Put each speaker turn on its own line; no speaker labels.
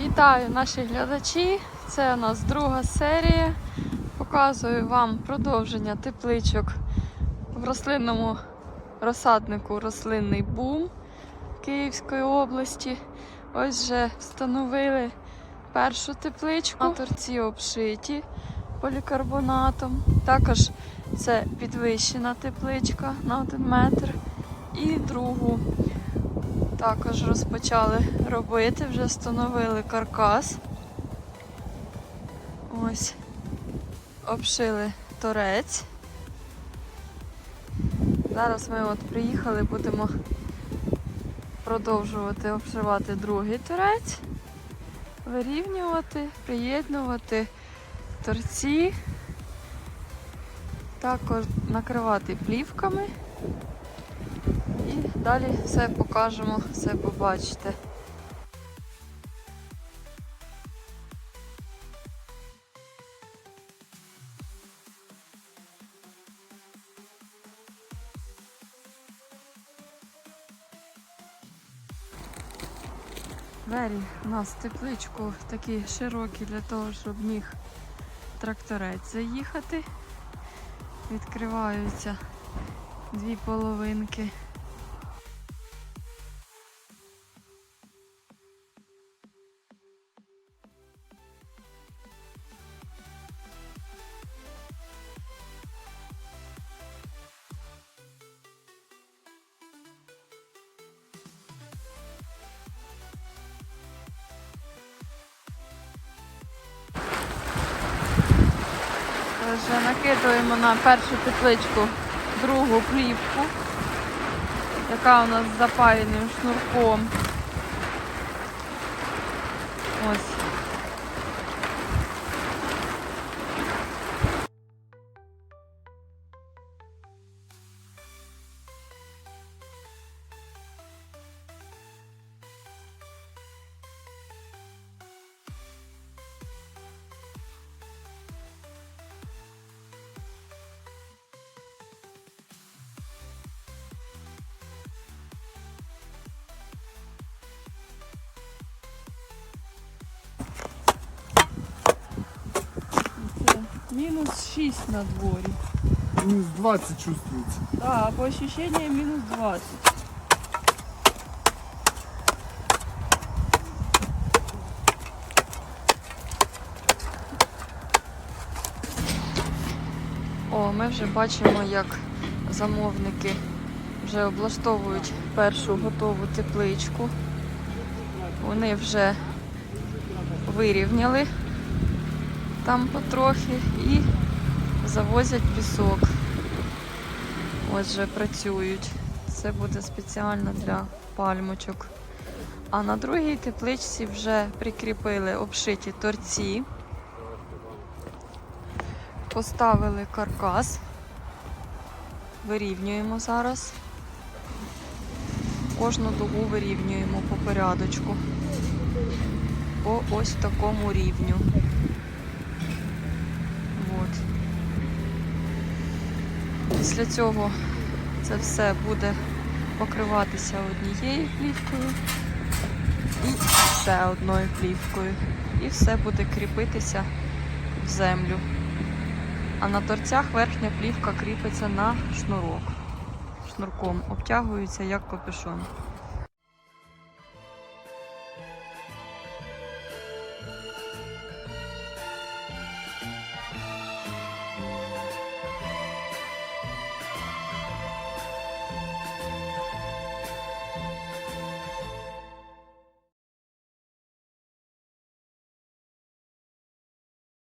Вітаю наші глядачі! Це у нас друга серія. Показую вам продовження тепличок в рослинному розсаднику рослинний бум Київської області. Ось вже встановили першу тепличку. Торці обшиті полікарбонатом. Також це підвищена тепличка на 1 метр. І другу також розпочали робити, вже встановили каркас. Ось, обшили торець. Зараз ми от приїхали, будемо продовжувати обшивати другий торець, вирівнювати, приєднувати торці, також накривати плівками. Далі все покажемо, все побачите. Двері у нас тепличку такі широкі для того, щоб міг тракторець заїхати. Відкриваються дві половинки. Вже накидуємо на першу петличку другу плівку, яка у нас з запаяним шнурком. Ось. Мінус 6 на дворі.
Минус 20 чувствуется.
Да, по ощущениям мінус 20. О, ми вже бачимо, як замовники вже облаштовують першу готову тепличку. Вони вже вирівняли там потрохи і завозять пісок. Ось вже працюють. Це буде спеціально для пальмочок. А на другій тепличці вже прикріпили обшиті торці, поставили каркас, вирівнюємо зараз. Кожну дугу вирівнюємо по порядочку. По ось такому рівню. От. Після цього це все буде покриватися однією плівкою і ще одною плівкою. І все буде кріпитися в землю. А на торцях верхня плівка кріпиться на шнурок. Шнурком обтягується як капюшон.